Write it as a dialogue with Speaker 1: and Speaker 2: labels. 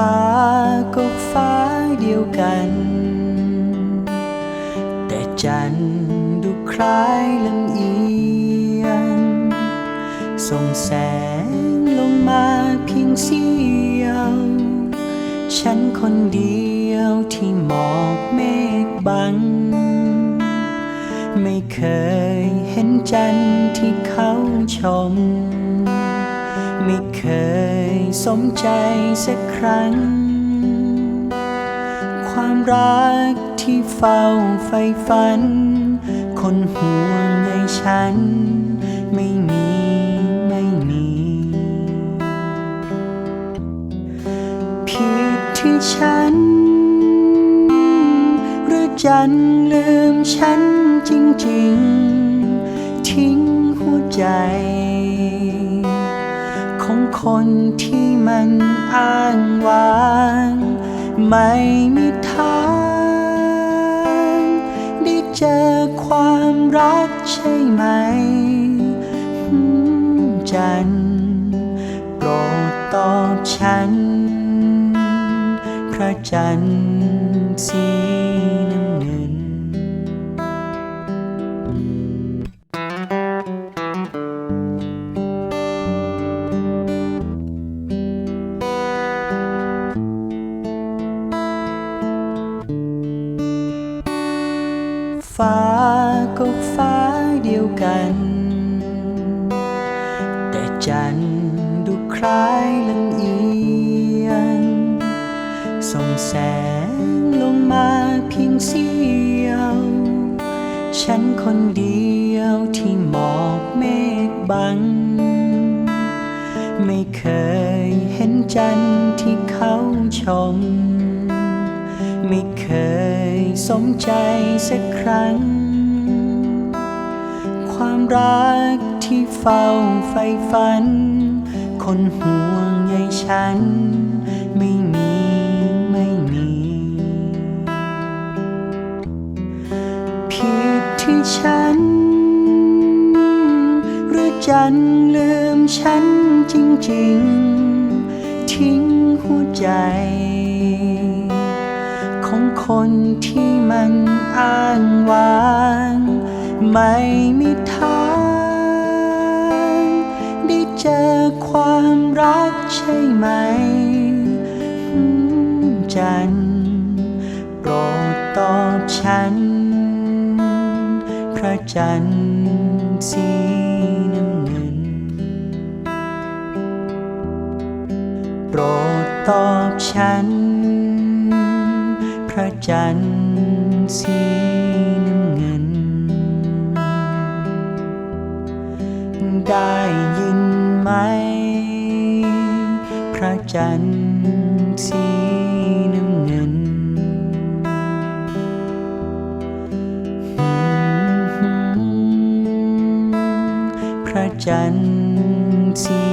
Speaker 1: ฟ้าก็ฟ้าเดียวกัน แต่จันดูคล้ายลำเอียงส่งแสงลงมาเพียงเสียวฉันคนเดียวที่หมอกเมฆบัง ไม่เคยเห็นจันที่เขาชม ไม่เคย สมใจสักครั้ง ความรักที่เฝ้าไฟฝัน คนห่วงในฉัน ไม่มีไม่มี ผิดที่ฉัน หรือจันลืมฉันจริงๆ ทิ้งหัวใจ ของคนที่ มันอ้างว้าง ไม่มีทางได้เจอความรักใช่ไหม จันโปรดตอบฉัน พระจันทร์สี ฟ้าก็ฟ้าเดียวกัน แต่จันดูคล้ายลำเอียงส่งแสงลงมาเพียงเสียว ฉันคนเดียวที่หมอกเมฆบัง ไม่เคยเห็นจันที่เขาชม ไม่เคยสมใจสักครั้ง ความรักที่เฝ้าไฟฝัน คนห่วงใยฉัน ไม่มีไม่มี ผิดที่ฉัน หรือจันลืมฉันจริง ๆ ทิ้งหัวใจ คนที่มันอ้างว้าง ไม่มีทาง ได้เจอความรักใช่ไหม จันโปรดตอบฉัน พระจันทร์สีน้ำเงิน โปรดตอบฉัน ระจันทร์สีน้ำเงิน ได้ยินไหม พระจันทร์สีน้ำเงินพระจันทร์สี